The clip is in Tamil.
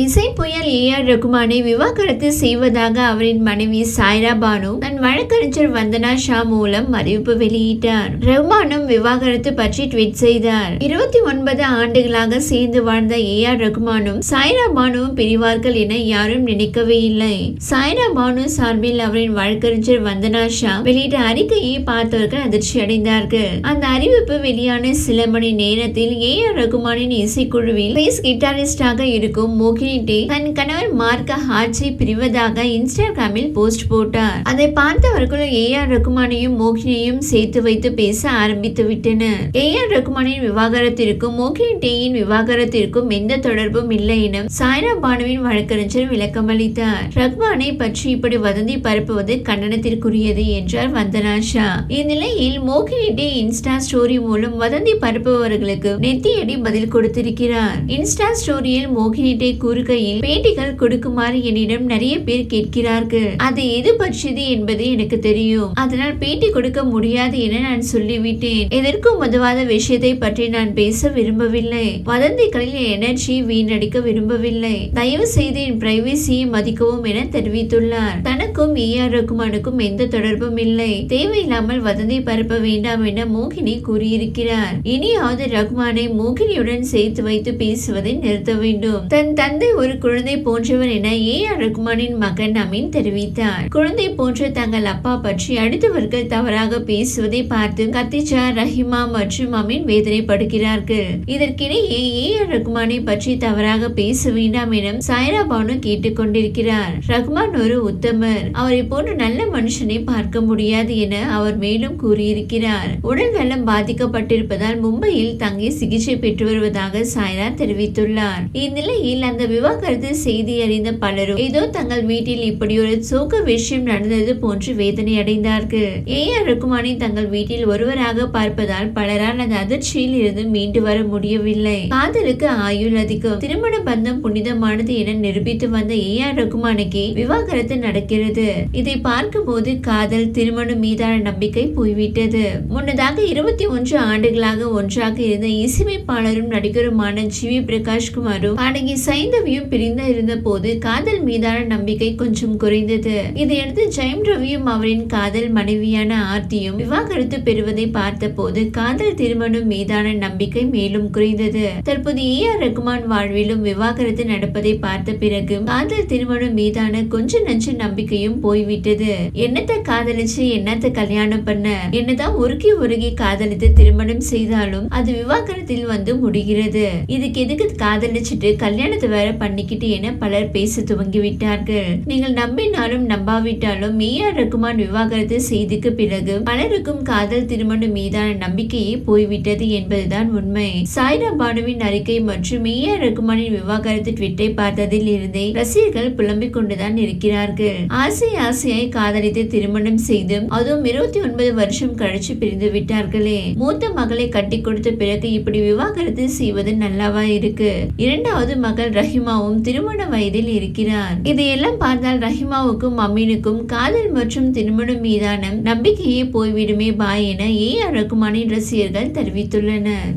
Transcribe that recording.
இசை புயல் ஏ ஆர் ரகுமானை விவாகரத்து செய்வதாக அவரின் மனைவி சாய்ரா பானு தன் வழக்கறிஞர் வந்தனா ஷா மூலம் அறிவிப்பு வெளியிட்டார். ரகுமானும் விவாகரத்து பற்றி ட்வீட் செய்தார். இருபத்தி ஒன்பது ஆண்டுகளாக சேர்ந்து வாழ்ந்த ஏ ஆர் ரகுமானும் சாய்ரா பானுவும் பிரிவார்கள் என யாரும் நினைக்கவே இல்லை. சாய்ரா பானு சார்பில் அவரின் வழக்கறிஞர் வந்தனா ஷா வெளியிட்ட அறிக்கையை பார்த்தவர்கள் அதிர்ச்சி அடைந்தார்கள். அந்த அறிவிப்பு வெளியான சில மணி நேரத்தில் ஏ ஆர் ரகுமானின் இசைக்குழுவில் பேஸ் கிட்டாரிஸ்டாக இருக்கும் டே தன் கணவர் மார்க்க ஹாட்ஸை பிரிவதாக இன்ஸ்டாகிராமில் போஸ்ட் போட்டார். அதை பார்த்தவர்களும் ஏ ஆர் ரகுமானையும் மோகினியையும் சேர்த்து வைத்து பேச ஆரம்பித்து விட்டனர். ஏ ஆர் ரகுமானின் விவாகரத்திற்கும் மோகினி டேயின் விவாகரத்திற்கும் எந்த தொடர்பும் இல்லை என சாய்ரா பானுவின் வழக்கறிஞர் விளக்கமளித்தார் ரஹ்மானை பற்றி இப்படி வதந்தி பரப்புவது கண்டனத்திற்குரியது என்றார் வந்தனா ஷா. இந்நிலையில் மோகினி டே இன்ஸ்டா ஸ்டோரி மூலம் வதந்தி பரப்புபவர்களுக்கு நெத்தியடி பதில் கொடுத்திருக்கிறார். இன்ஸ்டா ஸ்டோரியில் மோகினி டே கூறுகையில் பேட்டிகள் கொடுக்குமாறு என்னிடம் நிறைய பேர் கேட்கிறார்கள். அது எது பற்றியது என்பது எனக்கு தெரியும். அதனால் பேட்டி கொடுக்க முடியாது என நான் சொல்லிவிட்டேன். எதற்கும் உதவாத விஷயத்தை பற்றி நான் பேச விரும்பவில்லை. வதந்திகளில் எனர்ஜி வீணடிக்க விரும்பவில்லை. தயவு செய்து என் பிரைவசியை மதிக்கவும் என தெரிவித்துள்ளார். தனக்கும் ஏ ஆர் ரகுமானுக்கும் எந்த தொடர்பும் இல்லை. தேவையில்லாமல் வதந்தி பரப்ப வேண்டாம் என மோகினி கூறியிருக்கிறார். இனியாவது ரகுமானை மோகினியுடன் சேர்த்து வைத்து பேசுவதை நிறுத்த வேண்டும். தன் தந்தை ஒரு குழந்தை போன்றவர் என ஏ ஆர் ரகுமானின் மகன் அமீன் தெரிவித்தார். குழந்தை போன்ற தங்கள் அப்பா பற்றி அடுத்தவர்கள் தவறாக பேசுவதை பார்த்து கத்திஜா ரஹிமா மற்றும் அமீன் வேதனைப்படுகிறார்கள். இதற்கிடையே ஏ ஆர் ரகுமானை பற்றி தவறாக பேச வேண்டாம் என சாய்ரா பானு கேட்டுக்கொண்டிருக்கிறார். ரகுமான் ஒரு உத்தமர். அவரை போன்ற நல்ல மனுஷனை பார்க்க முடியாது என அவர் மேலும் கூறியிருக்கிறார். உடல் நலம் பாதிக்கப்பட்டிருப்பதால் மும்பையில் தங்கி சிகிச்சை பெற்று வருவதாக சாய்ரா தெரிவித்துள்ளார். இந்நிலையில் அந்த விவாகரத்து செய்தி அறிந்த பலரும் ஏதோ தங்கள் வீட்டில் இப்படி ஒரு சோக விஷயம் நடந்தது போன்று வேதனை அடைந்தார்கள். ஏ ஆர் ரகுமானை தங்கள் வீட்டில் ஒருவராக பார்ப்பதால் பலரால் அந்த அதிர்ச்சியில் இருந்து மீண்டு வர முடியவில்லை. காதலுக்கு ஆயுள் அதிகம். திருமண பந்தம் புனிதமானது என நிரூபித்து வந்த ஏ ஆர் ரகுமானுக்கு விவாகரத்து நடக்கிறது. இதை பார்க்கும்போது காதல் திருமணம் மீதான நம்பிக்கை போய்விட்டது. முன்னதாக இருபத்தி ஒன்று ஆண்டுகளாக ஒன்றாக இருந்த இசையமைப்பாளரும் நடிகருமான ஜி வி பிரகாஷ் குமாரும் ரவியும் பிரிந்து இருந்த போது காதல் மீதான நம்பிக்கை கொஞ்சம் குறைந்தது. இதையடுத்து ஜெயம் ரவியும் அவரின் காதல் மனைவியான ஆர்த்தியும் விவாகரத்து பெறுவதை பார்த்த போது காதல் திருமணம் மீதான நம்பிக்கை மேலும் குறைந்தது. தற்போது ஏ ஆர் ரகுமான் வாழ்விலும் விவாகரத்து நடப்பதை பார்த்த பிறகு காதல் திருமணம் மீதான கொஞ்ச நஞ்ச நம்பிக்கையும் போய்விட்டது. என்னத்தை காதலிச்சு என்னத்தை கல்யாணம் பண்ண? என்னதான் உருகி உருகி காதலித்து திருமணம் செய்தாலும் அது விவாகரத்தில் வந்து முடிகிறது. இதுக்கு எதுக்கு காதலிச்சுட்டு கல்யாணத்தை வேற பண்ணிக்கிட்டு என பலர் பேச துவங்கி விட்டார்கள் நீங்கள் நம்பினாலும் நம்பாவிட்டாலும் ஏ ஆர் ரகுமான் விவாகரத்து செய்திக்கு பிறகு பலருக்கும் காதல் திருமணம் மீதான நம்பிக்கையே போய்விட்டது என்பதுதான் உண்மை. சாய்ரா பானுவின் அறிக்கை மற்றும் ஏ ஆர் ரகுமானின் விவாகரத்து ட்விட்டை பார்த்ததில் இருந்தே ரசிகர்கள் புலம்பிக் கொண்டுதான் இருக்கிறார்கள். ஆசை ஆசையாய் காதலித்து திருமணம் செய்து அதுவும் இருபத்தி ஒன்பது வருஷம் கழிச்சு பிரிந்து விட்டார்களே. மூத்த மகளை கட்டி கொடுத்த பிறகு இப்படி விவாகரத்து செய்வது நல்லாவா இருக்கு? இரண்டாவது மகள் ரஹி ரஹிமாவும் திருமண வயதில் இருக்கிறார். இதையெல்லாம் பார்த்தால் ரஹிமாவுக்கும் அமீனுக்கும் காதல் மற்றும் திருமணம் மீதான நம்பிக்கையே போய்விடுமே பாய் என ஏ ஆர் ரகுமானின் ரசிகர்கள் தெரிவித்துள்ளனர்.